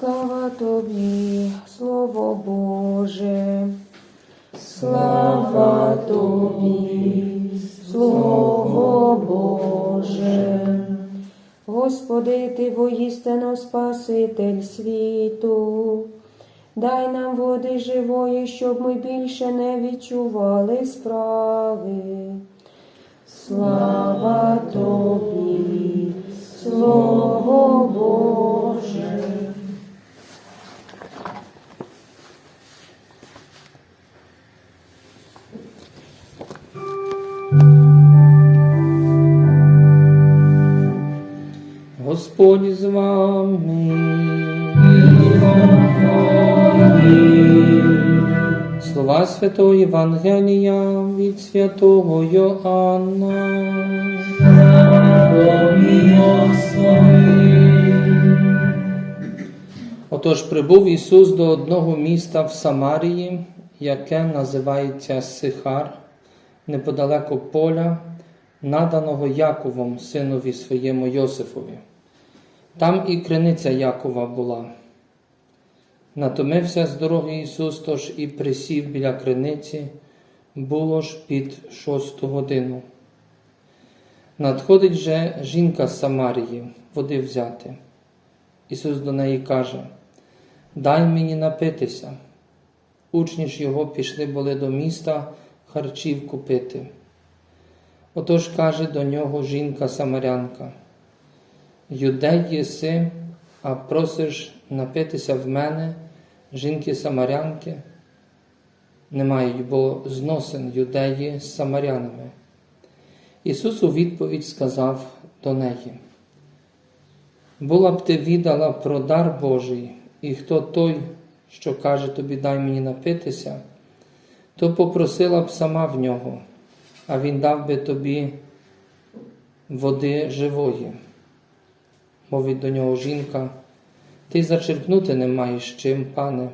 Слава тобі, Слово Боже, слава тобі, Слово Боже. Господи, Ти воістину Спаситель світу. Дай нам води живої, щоб ми більше не відчували справи. Слава тобі, Слово Боже. Господь з вами. Слова Святого Євангелія від святого Йоанна. Отож прибув Ісус до одного міста в Самарії, яке називається Сихар, неподалеку поля, наданого Яковом, синові своєму Йосифові. Там і криниця Якова була. Натомився з дороги Ісус, тож і присів біля криниці, було ж під шосту годину. Надходить же жінка з Самарії води взяти. Ісус до неї каже: Дай мені напитися. Учні ж його пішли були до міста харчів купити. Отож каже до нього жінка Самарянка: Юдей єси, а просиш напитися в мене, жінки Самарянки? Не мають, бо зносин юдеї з самарянами. Ісус у відповідь сказав до неї: Була б ти віддала про дар Божий, і хто той, що каже тобі, дай мені напитися, то попросила б сама в нього, а він дав би тобі води живої. Мовить до нього жінка, ти зачерпнути не маєш чим, пане,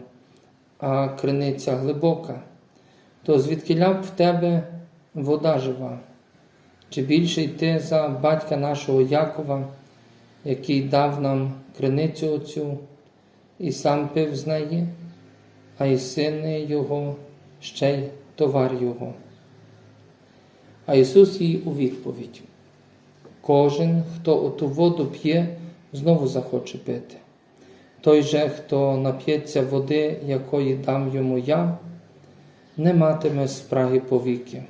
а криниця глибока, то звідкиля б в тебе вода жива? Чи більше йти за батька нашого Якова, який дав нам криницю оцю, і сам пив з неї, а й сини його, ще й товар його. А Ісус їй у відповідь: Кожен, хто оту воду п'є, знову захоче пити. Той же, хто нап'ється води, якої дам йому я, не матиме спраги повіки.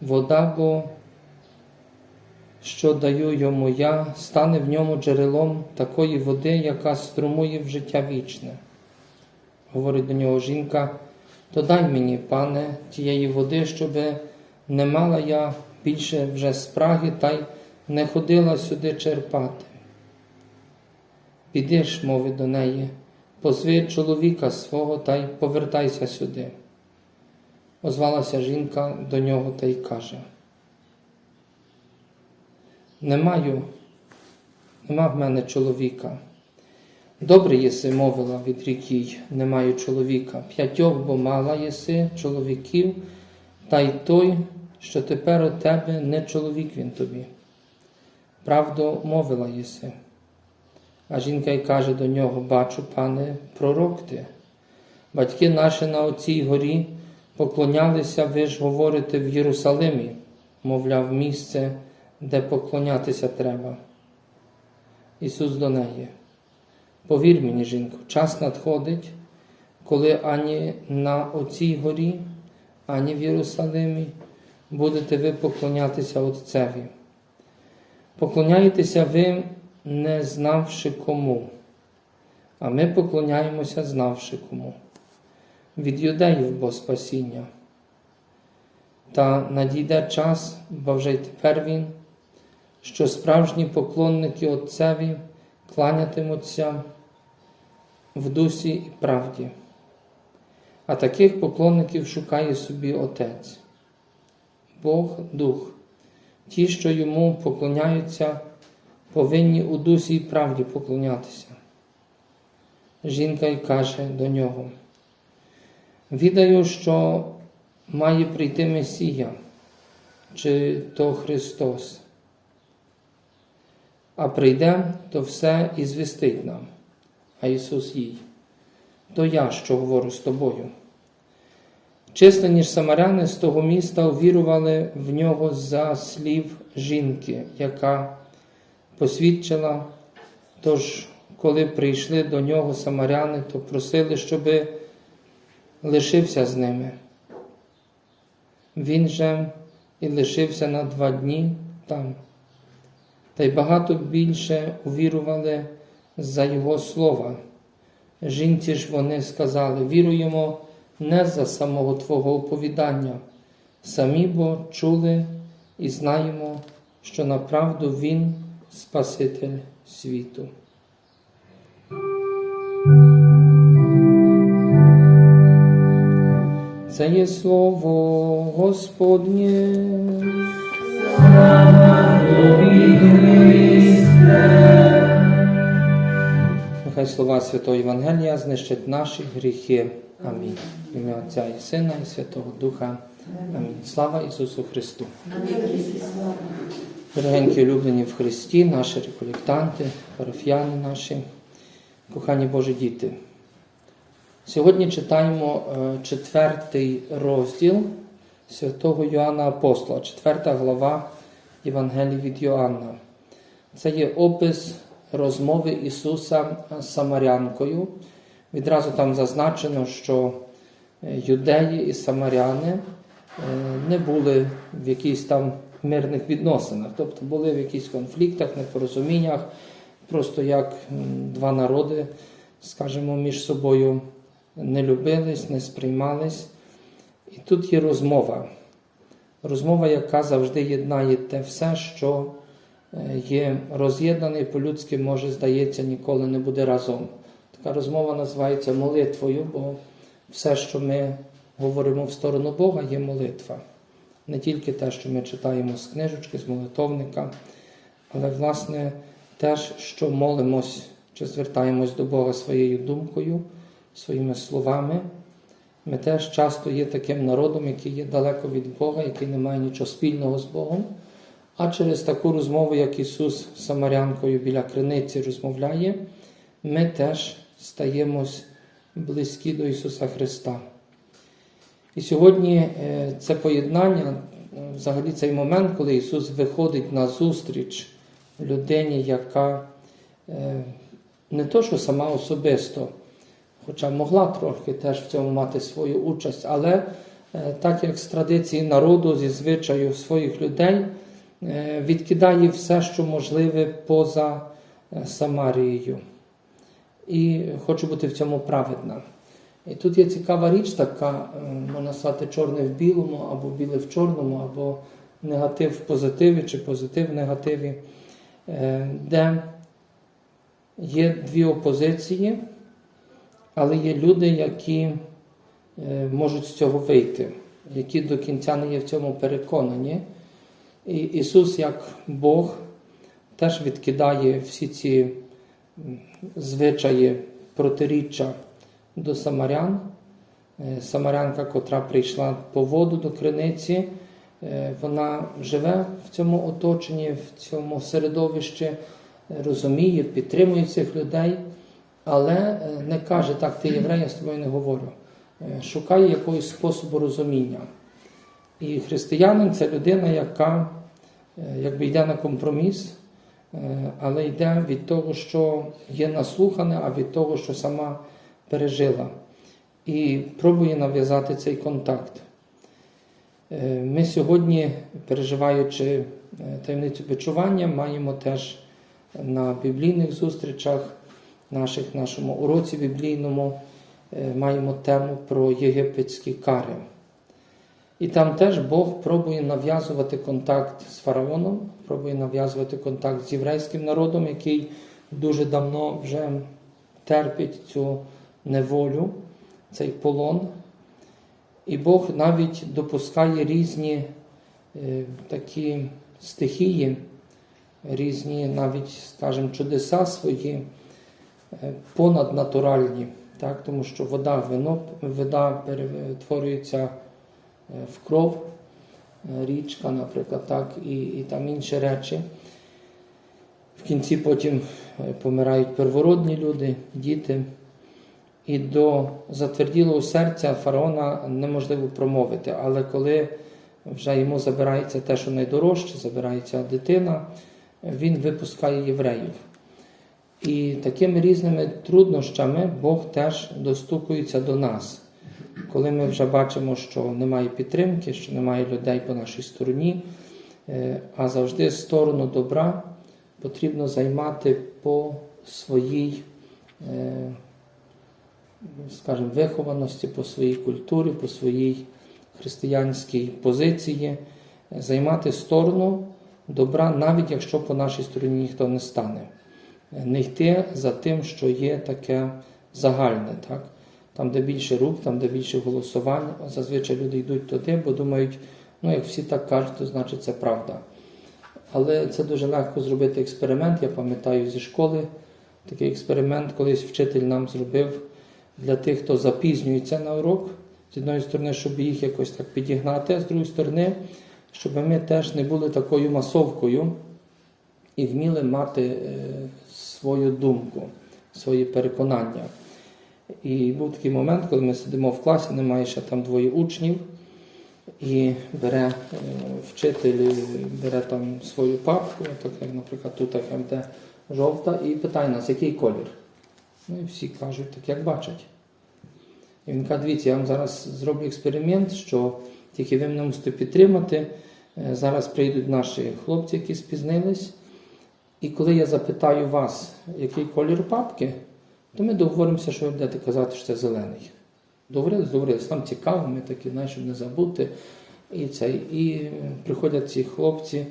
Вода бо, що даю йому я, стане в ньому джерелом такої води, яка струмує в життя вічне. Говорить до нього жінка, то дай мені, пане, тієї води, щоби не мала я більше вже спраги та й не ходила сюди черпати. Підеш, мовить до неї, позви чоловіка свого та й повертайся сюди. Озвалася жінка до нього та й каже: Не маю, нема в мене чоловіка. Добре єси, мовила від їй, не маю чоловіка. П'ятьох бо мала єси чоловіків, та й той, що тепер у тебе не чоловік він тобі. Правду мовила єси. А жінка й каже до нього: Бачу, пане, пророк ти. Батьки наші на оцій горі поклонялися, ви ж говорите в Єрусалимі, мовляв, місце, де поклонятися треба. Ісус до неї. Повір мені, жінко, час надходить, коли ані на оцій горі, ані в Єрусалимі будете ви поклонятися Отцеві. Поклоняєтеся ви, не знавши кому, а ми поклоняємося, знавши кому. Від юдеїв бо спасіння. Та надійде час, бо вже й тепер він, що справжні поклонники Отцеві кланятимуться в дусі і правді, а таких поклонників шукає собі Отець. Бог Дух, ті, що йому поклоняються, повинні у дусі і правді поклонятися. Жінка й каже до нього: Відаю, що має прийти Месія, чи то Христос. А прийде, то все і звістить нам. А Ісус їй. То я, що говорю з тобою. Численні ж самаряни з того міста увірували в нього за слів жінки, яка посвідчила. Тож, коли прийшли до нього самаряни, то просили, щоби лишився з ними. Він же і лишився на два дні там. Та й багато більше увірували за Його слова. Жінці ж вони сказали: віруємо не за самого Твого оповідання, самі бо чули і знаємо, що направду Він Спаситель світу. Це є слово Господнє. Нехай слова Святого Євангелія знищать наші гріхи. Амінь. Ім'я Отця і Сина, і Святого Духа. Амінь. Слава Ісусу Христу. Дорогенькі улюблені в Христі, наші реколектанти, парафіяни наші, кохані Божі діти. Сьогодні читаємо е, четвертий розділ святого Йоанна Апостола, четверта глава Євангелії від Йоанна. Це є опис розмови Ісуса з Самарянкою. Відразу там зазначено, що е, юдеї і самаряни е, не були в якихось там мирних відносинах, тобто були в якихось конфліктах, непорозуміннях, просто як два народи, скажімо, між собою не любились, не сприймались. І тут є розмова. Розмова, яка завжди єднає те все, що е, є роз'єднане по-людськи, може, здається, ніколи не буде разом. Така розмова називається молитвою, бо все, що ми говоримо в сторону Бога, є молитва. Не тільки те, що ми читаємо з книжечки, з молитовника, але, власне, теж, що молимось чи звертаємось до Бога своєю думкою, своїми словами. Ми теж часто є таким народом, який є далеко від Бога, який не має нічого спільного з Богом. А через таку розмову, як Ісус з Самарянкою біля криниці розмовляє, ми теж стаємось близькі до Ісуса Христа. І сьогодні е, це поєднання, взагалі цей момент, коли Ісус виходить на зустріч людині, яка е, не то, що сама особисто, хоча могла трохи теж в цьому мати свою участь, але е, так як з традиції народу, зі звичаю своїх людей, відкидає все, що можливе поза Самарією. І хочу бути в цьому праведна. І тут є цікава річ, така, е, можна сказати, чорне в білому, або біле в чорному, або негатив в позитиві, чи позитив в негативі, е, де є дві опозиції, але є люди, які е, можуть з цього вийти, які до кінця не є в цьому переконані. І Ісус, як Бог, теж відкидає всі ці звичаї протиріччя до самарян. Е, Самарянка, котра прийшла по воду до криниці, е, вона живе в цьому оточенні, в цьому середовищі, розуміє, підтримує цих людей, але е, не каже, так, ти єврей, я з тобою не говорю. Шукає якогось способу розуміння. І християнин це людина, яка якби йде на компроміс, але йде від того, що є наслухане, а від того, що сама пережила. І пробує нав'язати цей контакт. Е, Ми сьогодні, переживаючи е, таємницю бичування, маємо теж на біблійних зустрічах, наших, нашому уроці біблійному, е, маємо тему про єгипетські кари. І там теж Бог пробує нав'язувати контакт з фараоном, пробує нав'язувати контакт з єврейським народом, який дуже давно вже терпить цю неволю, цей полон. І Бог навіть допускає різні е, такі стихії, різні навіть, скажімо, чудеса свої е, понаднатуральні, так? тому що вода, вино, вода перетворюється е, в кров, е, річка, наприклад, так, і, і там інші речі. В кінці потім помирають первородні люди, діти. І до затверділого серця фараона неможливо промовити. Але коли вже йому забирається те, що найдорожче, забирається дитина, він випускає євреїв. І такими різними труднощами Бог теж достукується до нас. Коли ми вже бачимо, що немає підтримки, що немає людей по нашій стороні, е, а завжди сторону добра потрібно займати по своїй, е, скажімо, вихованості, по своїй культурі, по своїй християнській позиції, е, займати сторону добра, навіть якщо по нашій стороні ніхто не стане. Е, Не йти за тим, що є таке загальне. Так? Там, де більше рук, там, де більше голосувань, зазвичай люди йдуть туди, бо думають, ну як всі так кажуть, то значить це правда. Але це дуже легко зробити експеримент. Я пам'ятаю зі школи такий експеримент, колись вчитель нам зробив для тих, хто запізнюється на урок. З однієї сторони, щоб їх якось так підігнати, а з другої сторони, щоб ми теж не були такою масовкою і вміли мати е, свою думку, свої переконання. І був такий момент, коли ми сидимо в класі, немає ще там двоє учнів, і бере е, вчитель, е, бере там свою папку, так як, наприклад, тут де жовта, і питає нас, який колір. Ну і всі кажуть, так як бачать. І він каже, дивіться, я вам зараз зроблю експеримент, що тільки ви мене мусите підтримати. Е, Зараз прийдуть наші хлопці, які спізнились. І коли я запитаю вас, який колір папки, то ми договоримося, що ви будете казати, що це зелений. Договорились, договорились. Нам цікаво, ми такі, знаєш, щоб не забути. І, це, і приходять ці хлопці,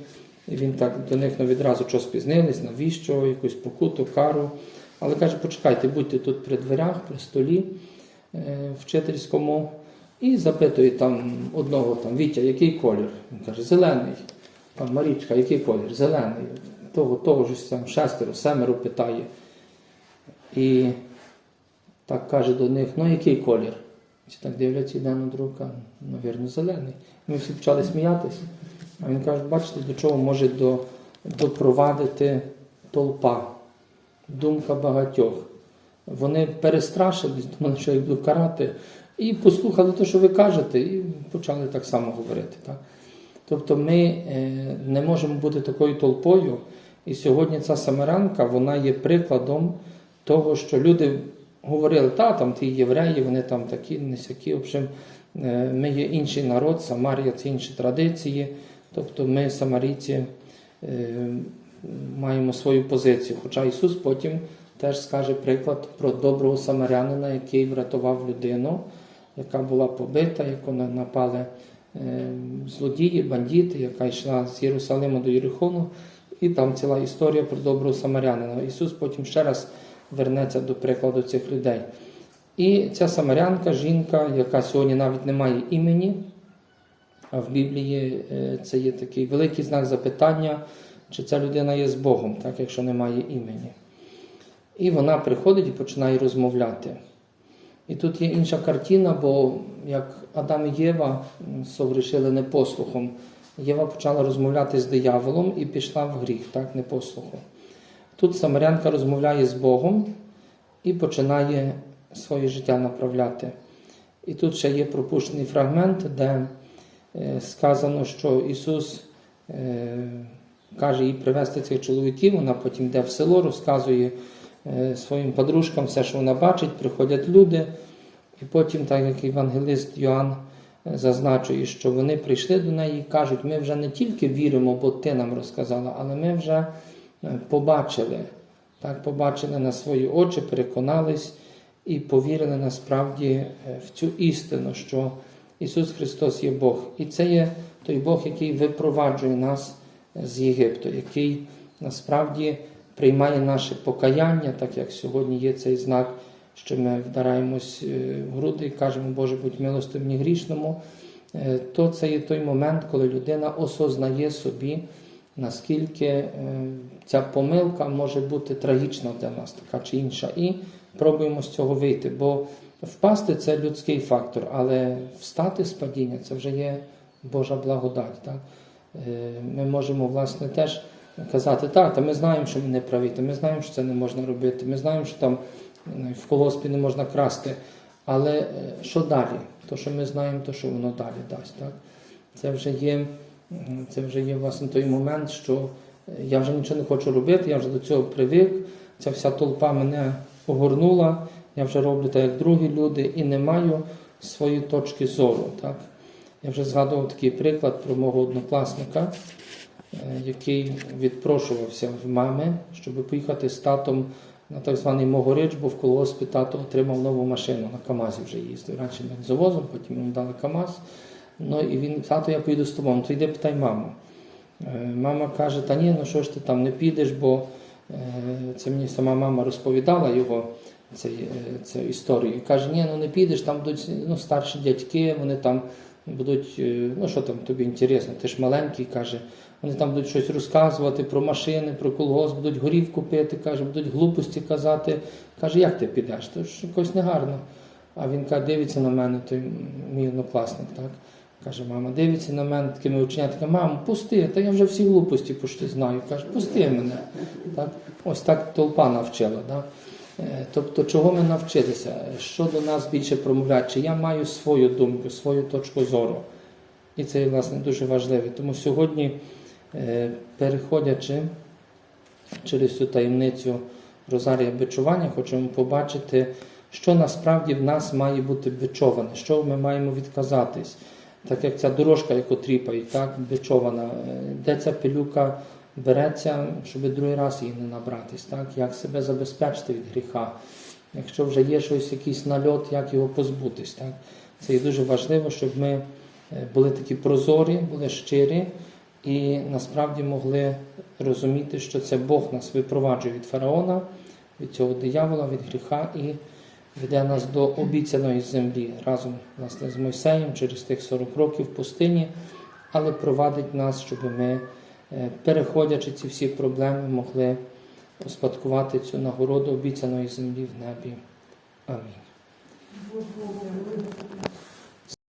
і він так до них ну, відразу що спізнились, навіщо, якусь покуту, кару. Але каже, почекайте, будьте тут при дверях, при столі е, вчительському, і запитує там одного там, Вітя, який колір? Він каже, зелений. Там Марічка, який колір? Зелений. Того, того ж там шестеро, семеро питає. І так каже до них, ну який колір? Ці так дивляться один на друга, навірно, зелений. Ми всі почали сміятися. А він каже, бачите, до чого може допровадити толпа, думка багатьох. Вони перестрашились, думали, що їх будуть карати, і послухали те, що ви кажете, і почали так само говорити. Так? Тобто ми е, не можемо бути такою толпою. І сьогодні ця самарянка, вона є прикладом того, що люди говорили, та там ті євреї, вони там такі, не сякі. В общем, е, ми є інший народ, Самарія це інші традиції. Тобто ми, самарійці, е, маємо свою позицію. Хоча Ісус потім теж скаже приклад про доброго самарянина, який врятував людину, яка була побита, яку напали е, злодії, бандити, яка йшла з Єрусалиму до Єрихону. І там ціла історія про доброго самарянина. Ісус потім ще раз вернеться до прикладу цих людей. І ця самарянка, жінка, яка сьогодні навіть не має імені, а в Біблії е, це є такий великий знак запитання, чи ця людина є з Богом, так, якщо немає імені. І вона приходить і починає розмовляти. І тут є інша картина, бо як Адам і Єва м, согрішили непослухом, Єва почала розмовляти з дияволом і пішла в гріх, так, непослухом. Тут Самарянка розмовляє з Богом і починає своє життя направляти. І тут ще є пропущений фрагмент, де е, сказано, що Ісус е, каже їй привезти цих чоловіків, вона потім йде в село, розказує е, своїм подружкам все, що вона бачить, приходять люди. І потім, так як євангелист Йоанн е, зазначує, що вони прийшли до неї і кажуть, ми вже не тільки віримо, бо ти нам розказала, але ми вже е, побачили, так, побачили на свої очі, переконались і повірили насправді в цю істину, що Ісус Христос є Бог. І це є той Бог, який випроваджує нас з Єгипту, який насправді приймає наше покаяння, так як сьогодні є цей знак, що ми вдараємось е, в груди і кажемо, Боже, будь милостив мені грішному, Е, то це є той момент, коли людина осознає собі, наскільки е, ця помилка може бути трагічна для нас, така чи інша, і пробуємо з цього вийти. Бо впасти це людський фактор, але встати з падіння це вже є Божа благодать. Так? Е, Ми можемо, власне, теж казати, так, та ми знаємо, що ми не праві, та ми знаємо, що це не можна робити, ми знаємо, що там в колгоспі не можна красти. Але е, що далі? То, що ми знаємо, то що воно далі дасть. Так? Це вже є, це вже є власне той момент, що е, я вже нічого не хочу робити, я вже до цього привик, ця вся толпа мене огорнула, я вже роблю так, як другі люди, і не маю своєї точки зору. Так? Я вже згадував такий приклад про мого однокласника, е, який відпрошувався в мами, щоб поїхати з татом на так званий Могорич, бо в колгоспі тато отримав нову машину на КАМАЗі вже їздив. Раніше бензовозом, потім йому дали КАМАЗ. Ну і він, тато, я поїду з тобою. Ну, то йди питай маму. Е, Мама каже, та ні, ну що ж ти там не підеш, бо е, це мені сама мама розповідала його цю історію. Каже, ні, ну не підеш, там будуть ну, старші дядьки, вони там будуть, е, ну що там тобі інтересно, ти ж маленький, каже, вони там будуть щось розказувати про машини, про колгосп, будуть горівку пити, каже, будуть глупості казати. Каже, як ти підеш? То ж якось негарно. А він каже, дивиться на мене, той мій однокласник, так? Каже, мама, дивиться на мене такими така, мамо, пусти, та я вже всі глупості почти знаю. Каже, пусти мене. Так? Ось так толпа навчила. Так? Е, Тобто, чого ми навчилися? Що до нас більше промовляє? Чи я маю свою думку, свою точку зору? І це власне, дуже важливо. Тому сьогодні, е, переходячи через цю таємницю Розарія бичування, хочемо побачити, що насправді в нас має бути бичоване, що ми маємо відказатись. Так як ця дорожка, яку тріпають, так, бичована, е, де ця пилюка береться, щоб другий раз її не набратись, так, як себе забезпечити від гріха. Якщо вже є щось, якийсь нальот, як його позбутись. Так? Це є дуже важливо, щоб ми е, були такі прозорі, були щирі і насправді могли розуміти, що це Бог нас випроваджує від фараона, від цього диявола, від гріха і веде нас до обіцяної землі разом власне, з Мойсеєм через тих 40 років в пустині, але провадить нас, щоб ми, переходячи ці всі проблеми, могли успадкувати цю нагороду обіцяної землі в небі. Амінь.